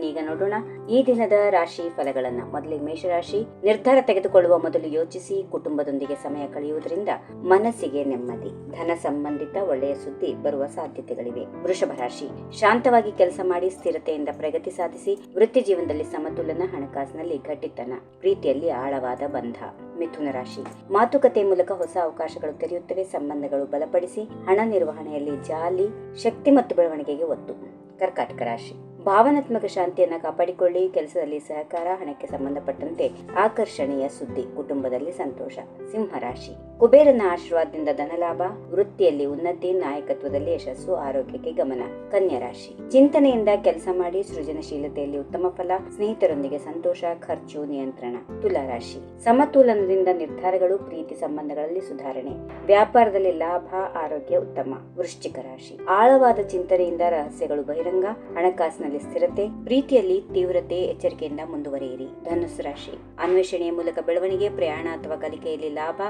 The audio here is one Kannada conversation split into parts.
ಈಗ ನೋಡೋಣ. ಈ ದಿನದ ರಾಶಿ ಫಲಗಳನ್ನ. ಮೊದಲಿಗೆ ಮೇಷರಾಶಿ. ನಿರ್ಧಾರ ತೆಗೆದುಕೊಳ್ಳುವ ಮೊದಲು ಯೋಚಿಸಿ, ಕುಟುಂಬದೊಂದಿಗೆ ಸಮಯ ಕಳೆಯುವುದರಿಂದ ಮನಸ್ಸಿಗೆ ನೆಮ್ಮದಿ, ಧನ ಸಂಬಂಧಿತ ಒಳ್ಳೆಯ ಸುದ್ದಿ ಬರುವ ಸಾಧ್ಯತೆಗಳಿವೆ. ವೃಷಭ ರಾಶಿ. ಶಾಂತವಾಗಿ ಕೆಲಸ ಮಾಡಿ, ಸ್ಥಿರತೆಯಿಂದ ಪ್ರಗತಿ ಸಾಧಿಸಿ, ವೃತ್ತಿ ಜೀವನದಲ್ಲಿ ಸಮತೋಲನ, ಹಣಕಾಸಿನಲ್ಲಿ ಗಟ್ಟಿತನ, ಪ್ರೀತಿಯಲ್ಲಿ ಆಳವಾದ ಬಂಧ. ಮಿಥುನ ರಾಶಿ. ಮಾತುಕತೆ ಮೂಲಕ ಹೊಸ ಅವಕಾಶಗಳು ತೆರೆಯುತ್ತವೆ ಸಂಬಂಧಗಳು ಬಲಪಡಿಸಿ, ಹಣ ನಿರ್ವಹಣೆಯಲ್ಲಿ ಜಾಲಿ, ಶಕ್ತಿ ಮತ್ತು ಬೆಳವಣಿಗೆಗೆ ಒತ್ತು. ಕರ್ಕಾಟಕ ರಾಶಿ. ಭಾವನಾತ್ಮಕ ಶಾಂತಿಯನ್ನು ಕಾಪಾಡಿಕೊಳ್ಳಿ ಕೆಲಸದಲ್ಲಿ ಸಹಕಾರ ಹಣಕ್ಕೆ ಸಂಬಂಧಪಟ್ಟಂತೆ ಆಕರ್ಷಣೀಯ ಸುದ್ದಿ ಕುಟುಂಬದಲ್ಲಿ ಸಂತೋಷ ಸಿಂಹ ರಾಶಿ. ಕುಬೇರನ ಆಶೀರ್ವಾದದಿಂದ ಧನಲಾಭ, ವೃತ್ತಿಯಲ್ಲಿ ಉನ್ನತಿ, ನಾಯಕತ್ವದಲ್ಲಿ ಯಶಸ್ಸು, ಆರೋಗ್ಯಕ್ಕೆ ಗಮನ, ಕನ್ಯಾ ರಾಶಿ. ಚಿಂತನೆಯಿಂದ ಕೆಲಸ ಮಾಡಿ ಸೃಜನಶೀಲತೆಯಲ್ಲಿ ಉತ್ತಮ ಫಲ, ಸ್ನೇಹಿತರೊಂದಿಗೆ ಸಂತೋಷ, ಖರ್ಚು, ನಿಯಂತ್ರಣ, ತುಲಾ ರಾಶಿ. ಸಮತೋಲನದಿಂದ ನಿರ್ಧಾರಗಳು, ಪ್ರೀತಿ ಸಂಬಂಧಗಳಲ್ಲಿ ಸುಧಾರಣೆ. ವ್ಯಾಪಾರದಲ್ಲಿ ಲಾಭ, ಆರೋಗ್ಯ ಉತ್ತಮ, ವೃಶ್ಚಿಕ ರಾಶಿ. ಆಳವಾದ ಚಿಂತನೆಯಿಂದ ರಹಸ್ಯಗಳು ಬಹಿರಂಗ, ಹಣಕಾಸಿನಲ್ಲಿ ಸ್ಥಿರತೆ, ಪ್ರೀತಿಯಲ್ಲಿ ತೀವ್ರತೆ, ಎಚ್ಚರಿಕೆಯಿಂದ ಮುಂದುವರಿಯಿರಿ. ಧನುಸ್ ರಾಶಿ. ಅನ್ವೇಷಣೆಯ ಮೂಲಕ ಬೆಳವಣಿಗೆ, ಪ್ರಯಾಣ ಅಥವಾ ಕಲಿಕೆಯಲ್ಲಿ ಲಾಭ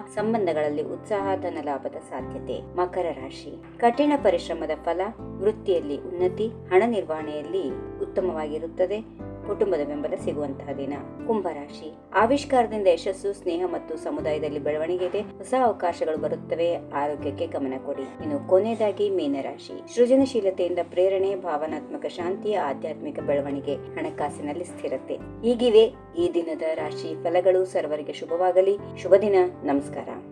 ಸಂಬಂಧಗಳಲ್ಲಿ ಉತ್ಸಾಹ, ಧನ ಲಾಭದ ಸಾಧ್ಯತೆ. ಮಕರ ರಾಶಿ. ಕಠಿಣ ಪರಿಶ್ರಮದ ಫಲ ವೃತ್ತಿಯಲ್ಲಿ ಉನ್ನತಿ, ಹಣ ನಿರ್ವಹಣೆಯಲ್ಲಿ ಉತ್ತಮವಾಗಿರುತ್ತದೆ. ಕುಟುಂಬದ ಬೆಂಬಲ ಸಿಗುವಂತಹ ದಿನ. ಕುಂಭರಾಶಿ ಆವಿಷ್ಕಾರದಿಂದ ಯಶಸ್ಸು, ಸ್ನೇಹ ಮತ್ತು ಸಮುದಾಯದಲ್ಲಿ ಬೆಳವಣಿಗೆ ಇದೆ. ಹೊಸ ಅವಕಾಶಗಳು ಬರುತ್ತವೆ. ಆರೋಗ್ಯಕ್ಕೆ ಗಮನ ಕೊಡಿ. ಇನ್ನು ಕೊನೆಯದಾಗಿ ಮೀನರಾಶಿ ಸೃಜನಶೀಲತೆಯಿಂದ ಪ್ರೇರಣೆ, ಭಾವನಾತ್ಮಕ ಶಾಂತಿ, ಆಧ್ಯಾತ್ಮಿಕ ಬೆಳವಣಿಗೆ ಹಣಕಾಸಿನಲ್ಲಿ ಸ್ಥಿರತೆ. ಹೀಗಿವೆ ಈ ದಿನದ ರಾಶಿ ಫಲಗಳು ಸರ್ವರಿಗೆ ಶುಭವಾಗಲಿ. ಶುಭ ದಿನ ನಮಸ್ಕಾರ.